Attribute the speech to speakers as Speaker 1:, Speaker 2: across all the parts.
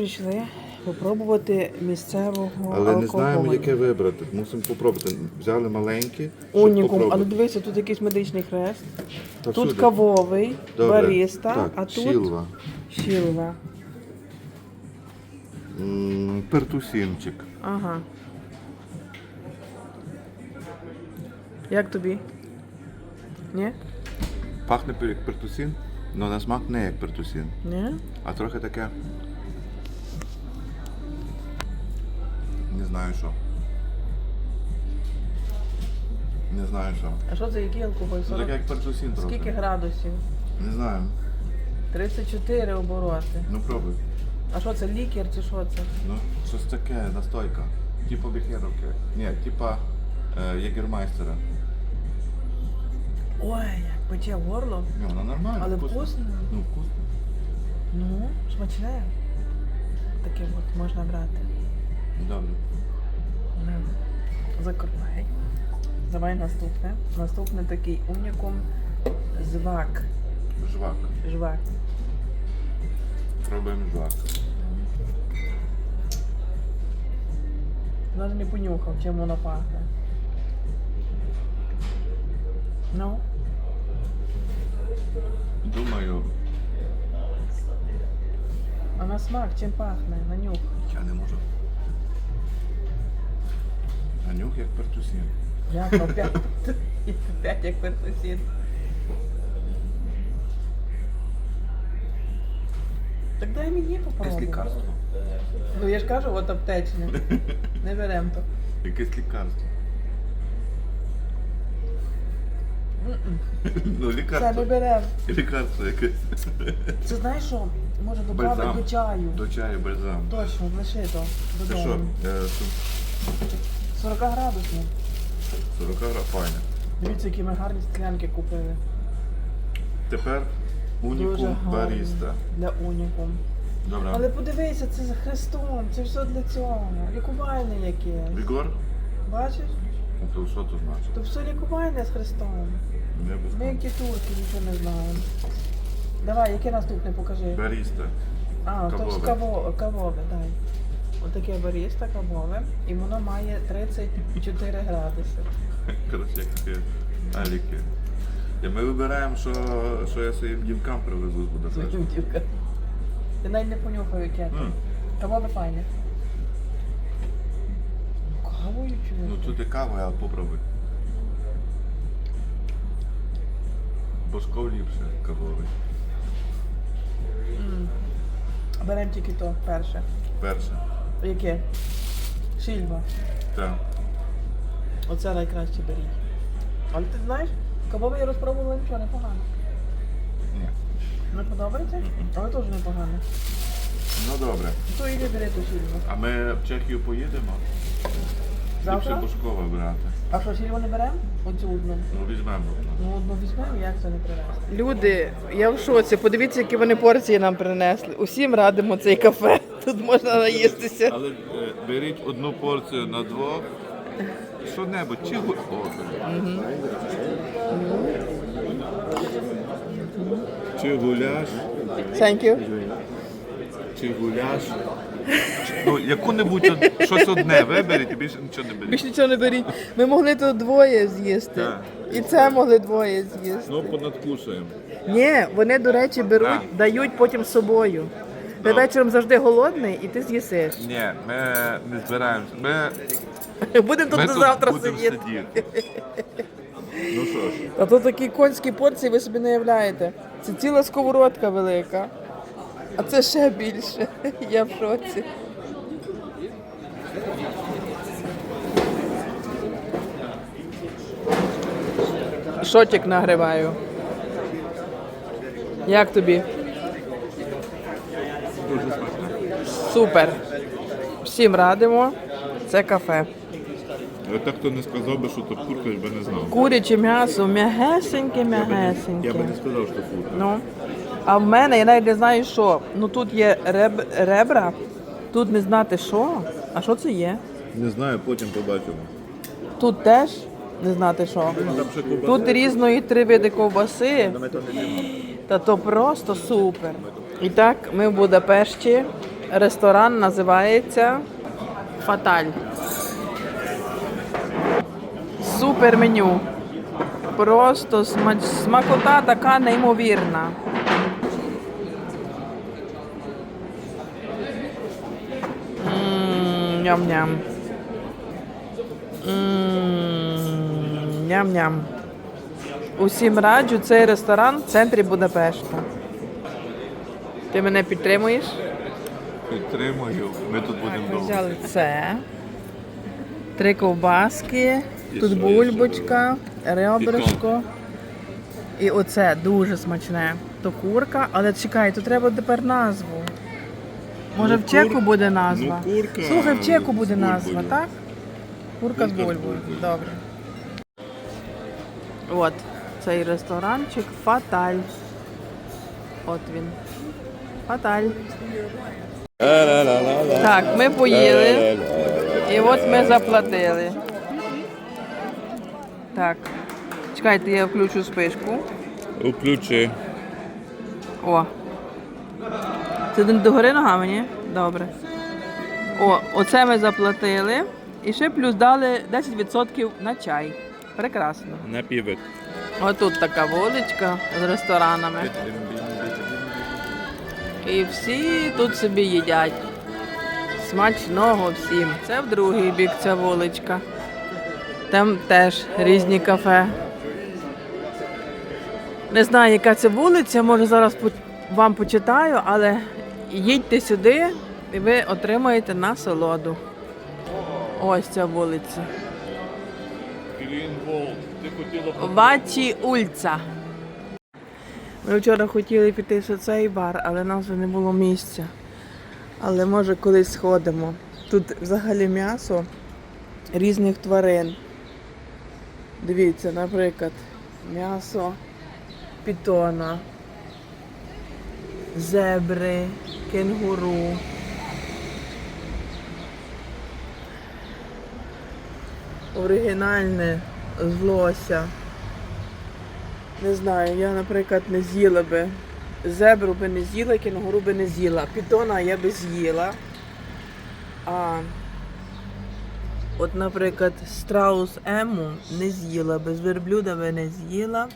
Speaker 1: Прийшли попробувати місцевого
Speaker 2: Але не знаємо, яке вибрати. Мусимо попробувати. Взяли маленькі. щоб
Speaker 1: Унікум. А ну
Speaker 2: попробувати.
Speaker 1: дивися, тут якийсь медичний хрест.
Speaker 2: Та
Speaker 1: тут
Speaker 2: всюди.
Speaker 1: кавовий,
Speaker 2: Добре.
Speaker 1: бариста,
Speaker 2: так,
Speaker 1: а тут
Speaker 2: Шілва.
Speaker 1: щілва.
Speaker 2: М, Пертусінчик.
Speaker 1: Ага. Як тобі? Ні?
Speaker 2: Пахне як пертусін, але на смак не як пертусін,
Speaker 1: Ні?
Speaker 2: а трохи таке. Не знаю що. Не знаю що.
Speaker 1: А що це який алкоголь?
Speaker 2: Ну,
Speaker 1: 40?
Speaker 2: таке як пертусін трохи.
Speaker 1: Скільки градусів?
Speaker 2: Не знаю.
Speaker 1: 34 обороти.
Speaker 2: Ну пробуй.
Speaker 1: А що це лікер чи що це?
Speaker 2: Ну, щось таке, настойка. Типа бікеровки. Ні, типа е, єгермайстера.
Speaker 1: Ой, як пече горло.
Speaker 2: Ні, вона нормальна.
Speaker 1: Але вкусно.
Speaker 2: Ну, вкусно.
Speaker 1: Ну, смачне. Таке от можна брати.
Speaker 2: Добре.
Speaker 1: Закривай. Давай наступне. Наступне такий унікум звак.
Speaker 2: Жвак.
Speaker 1: Жвак.
Speaker 2: Пробуємо жвак.
Speaker 1: Навіть не понюхав, чим воно пахне. Ну,
Speaker 2: Думаю,
Speaker 1: а на смак чим пахне? На нюх.
Speaker 2: я не можу. А нюх як пертусін.
Speaker 1: Як опять? Опять як пертусін. Так дай мені
Speaker 2: Якесь
Speaker 1: попробувати.
Speaker 2: лікарство.
Speaker 1: Ну я ж кажу, от аптечне. Не беремо то.
Speaker 2: Якесь лікарство.
Speaker 1: М-м.
Speaker 2: Ну,
Speaker 1: Це не
Speaker 2: лікарство.
Speaker 1: беремо.
Speaker 2: Лікарство якесь.
Speaker 1: Це знаєш що? Може
Speaker 2: Бальзам.
Speaker 1: до чаю.
Speaker 2: До чаю бальзам.
Speaker 1: Точно, лиши то.
Speaker 2: Це що?
Speaker 1: Додому.
Speaker 2: Е, су-
Speaker 1: 40 градусів.
Speaker 2: 40 грам, файне.
Speaker 1: Дивіться, які ми гарні склянки купили.
Speaker 2: Тепер
Speaker 1: Дуже
Speaker 2: унікум
Speaker 1: гарні.
Speaker 2: баріста.
Speaker 1: Для унікум.
Speaker 2: Добре.
Speaker 1: Але подивися, це за Христом, це все для цього. Лікувальне яке.
Speaker 2: Вігор?
Speaker 1: Бачиш?
Speaker 2: Ну, То що то значить?
Speaker 1: То все лікувальне з Христом.
Speaker 2: Не без
Speaker 1: Ми які турки, нічого не знаємо. Давай, яке наступне покажи.
Speaker 2: Баріста.
Speaker 1: А, то ж
Speaker 2: Кавове.
Speaker 1: каво, кавове, дай. Отаке баріста кавове. І воно має 34 градуси.
Speaker 2: Коротше, як такі аліки. І ми вибираємо, що, що я своїм дімкам привезу з Будапешта.
Speaker 1: Дівка. Ти навіть не понюхав, яке.
Speaker 2: М,
Speaker 1: Кавове файне. Кавою чи не?
Speaker 2: Ну тут і кава, але попробуй. Бошков ліпше кавовий.
Speaker 1: Беремо тільки то перше.
Speaker 2: Перше.
Speaker 1: Яке? Шільва.
Speaker 2: Так.
Speaker 1: Оце найкраще беріть. Але ти знаєш, кавове я розпробувала нічого непогано.
Speaker 2: Ні.
Speaker 1: Не подобається? Але теж непогано.
Speaker 2: Ну добре.
Speaker 1: То іди бери ту шільву.
Speaker 2: А ми в Чехію поїдемо?
Speaker 1: Завтра?
Speaker 2: Ліпше брати.
Speaker 1: А що, шільву не беремо? Оцю одну.
Speaker 2: Ну візьмемо.
Speaker 1: Ну, одну візьмемо, як це не привезти? Люди, я в шоці. Подивіться, які вони порції нам принесли. Усім радимо цей кафе. Тут можна наїстися.
Speaker 2: Але е, беріть одну порцію на двох. Що-небудь, чи гу- О, Чи гуляш,
Speaker 1: Thank you.
Speaker 2: чи гуляш. Ну, яку-небудь од- щось одне виберіть і більше нічого не беріть.
Speaker 1: Більш нічого не беріть. Ми могли тут двоє з'їсти.
Speaker 2: Так.
Speaker 1: І це могли двоє з'їсти.
Speaker 2: Ну, понадкушаємо.
Speaker 1: Ні, вони, до речі, беруть,
Speaker 2: Так.
Speaker 1: дають потім з собою. Ти вечором завжди голодний і ти з'їсиш.
Speaker 2: Ні, ми не збираємося. Ми,
Speaker 1: Будемо тут
Speaker 2: ми
Speaker 1: до завтра
Speaker 2: будемо
Speaker 1: сидіти.
Speaker 2: сидіти. Ну що ж,
Speaker 1: А то такі конські порції ви собі не уявляєте. Це ціла сковородка велика. А це ще більше. Я в шоці. Шотик нагріваю. Як тобі?
Speaker 2: дуже смачно.
Speaker 1: Супер. Всім радимо. Це кафе.
Speaker 2: Але так хто не сказав би, що то курка, я би не знав.
Speaker 1: Куряче м'ясо, м'ягесеньке,
Speaker 2: Я би
Speaker 1: м'ягесеньке.
Speaker 2: не сказав, що курка.
Speaker 1: Ну. А в мене я навіть не знаю, що. Ну тут є реб... ребра, тут не знати що. А що це є?
Speaker 2: Не знаю, потім побачимо.
Speaker 1: Тут теж не знати що.
Speaker 2: Ковбаса.
Speaker 1: Тут різної три види ковбаси. Та то просто супер. І так, ми в Будапешті Ресторан називається Фаталь. Супер меню. Просто смакота така неймовірна. Ням-ням. Ням-ням. Усім раджу цей ресторан в центрі Будапешта. Ти мене підтримуєш?
Speaker 2: Підтримую. Ми тут будемо довго.
Speaker 1: взяли це. Три ковбаски,
Speaker 2: І
Speaker 1: тут
Speaker 2: що,
Speaker 1: бульбочка, ребрышко. І оце дуже смачне. То курка, але чекай, то треба тепер назву. Може
Speaker 2: Ну,
Speaker 1: в чеку
Speaker 2: кур-
Speaker 1: буде назва?
Speaker 2: ну, курка
Speaker 1: Слухай, в чеку
Speaker 2: з
Speaker 1: буде назва,
Speaker 2: бульбою.
Speaker 1: так? Курка з
Speaker 2: Курка з
Speaker 1: бульбою.
Speaker 2: бульбою.
Speaker 1: Добре. От цей ресторанчик Фаталь. От він. Фаталь. Так, ми поїли. І от ми заплатили. Так. Чекайте, я включу спишку.
Speaker 2: Включи.
Speaker 1: О. Це догори ногами, ні? Добре. О, оце ми заплатили. І ще плюс дали 10% на чай. Прекрасно.
Speaker 2: Напівик.
Speaker 1: Отут така вуличка з ресторанами. І всі тут собі їдять. Смачного всім. Це в другий бік ця вуличка. Там теж різні кафе. Не знаю, яка це вулиця, може зараз вам почитаю, але їдьте сюди і ви отримаєте насолоду. Ось ця вулиця. Вачі Ульца. Ми вчора хотіли піти в цей бар, але нам вже не було місця. Але може колись сходимо. Тут взагалі м'ясо різних тварин. Дивіться, наприклад, м'ясо пітона, зебри, кенгуру. Оригінальне з лося. Не знаю, я, наприклад, не з'їла би. Зебру би не з'їла, кінгуру би не з'їла. Пітона я би з'їла. А от, наприклад, страус ему не з'їла би, з верблюда би не з'їла,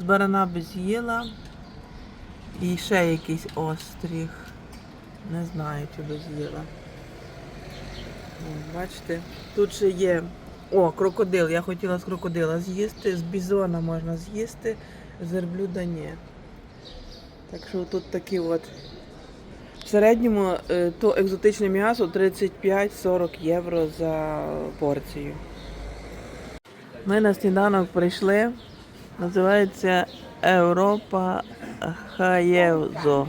Speaker 1: з барана би з'їла. І ще якийсь остріх. Не знаю, чи би з'їла. Бачите, тут ще є. О, крокодил. Я хотіла з крокодила з'їсти, з бізона можна з'їсти, з верблюда ні. Так що тут такі от. В середньому е, то екзотичне м'ясо 35-40 євро за порцію. Ми на сніданок прийшли. Називається Європа Хаєвзо.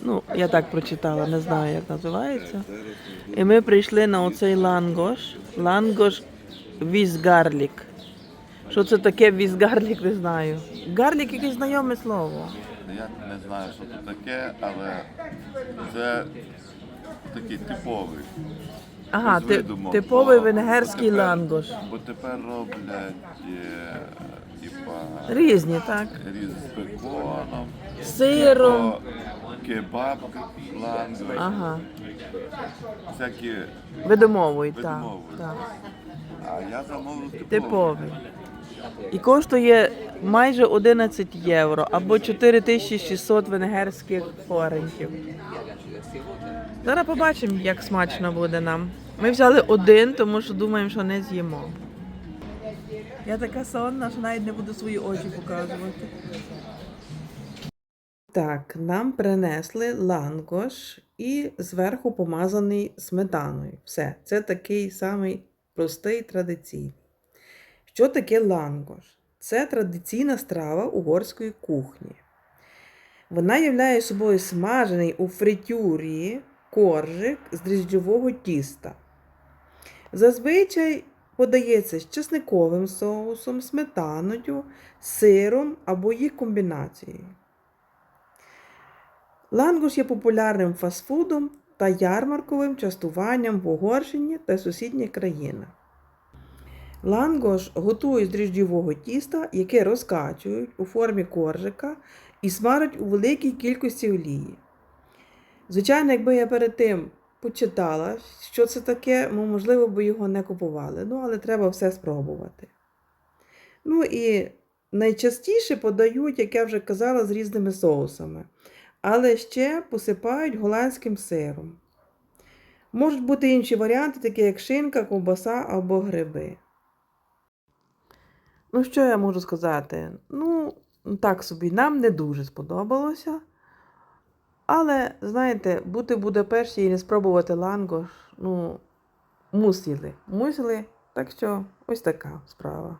Speaker 1: Ну, я так прочитала, не знаю, як називається. І ми прийшли на оцей лангош. Лангош візгарлік. Що це таке візгарлік, не знаю. Гарлік якесь знайоме слово.
Speaker 2: Я не знаю, що це таке, але це такий типовий.
Speaker 1: Ага, ти-
Speaker 2: видумок.
Speaker 1: типовий
Speaker 2: Бо-
Speaker 1: венгерський
Speaker 2: бо тепер-
Speaker 1: лангош.
Speaker 2: Бо тепер роблять е, типа
Speaker 1: Різні, так?
Speaker 2: різ з беконом,
Speaker 1: Сиром.
Speaker 2: о, кебаб, лангош,
Speaker 1: Ага.
Speaker 2: всякі.
Speaker 1: Видомовуй, так.
Speaker 2: Видумовують.
Speaker 1: так.
Speaker 2: А.
Speaker 1: Типовий. І коштує майже 11 євро або 4600 венгерських форентів. Зараз побачимо, як смачно буде нам. Ми взяли один, тому що думаємо, що не з'їмо. Я така сонна, що навіть не буду свої очі показувати. Так, нам принесли лангош і зверху помазаний сметаною. Все, це такий самий простий традиційний. Що таке лангош? Це традиційна страва угорської кухні. Вона являє собою смажений у фритюрі коржик з дріжджового тіста. Зазвичай подається з чесниковим соусом, сметаною, сиром або їх комбінацією. Лангуш є популярним фастфудом та ярмарковим частуванням в Угорщині та сусідніх країнах. Лангош готують з дріжджового тіста, яке розкачують у формі коржика і смажать у великій кількості олії. Звичайно, якби я перед тим почитала, що це таке, ну, можливо, би його не купували. Ну, але треба все спробувати. Ну і найчастіше подають, як я вже казала, з різними соусами. Але ще посипають голландським сиром. Можуть бути інші варіанти, такі як шинка, ковбаса або гриби. Ну, що я можу сказати? Ну, так собі, нам не дуже сподобалося. Але, знаєте, бути в Будапешті і не спробувати лангош, ну, мусили. Мусили, так що ось така справа.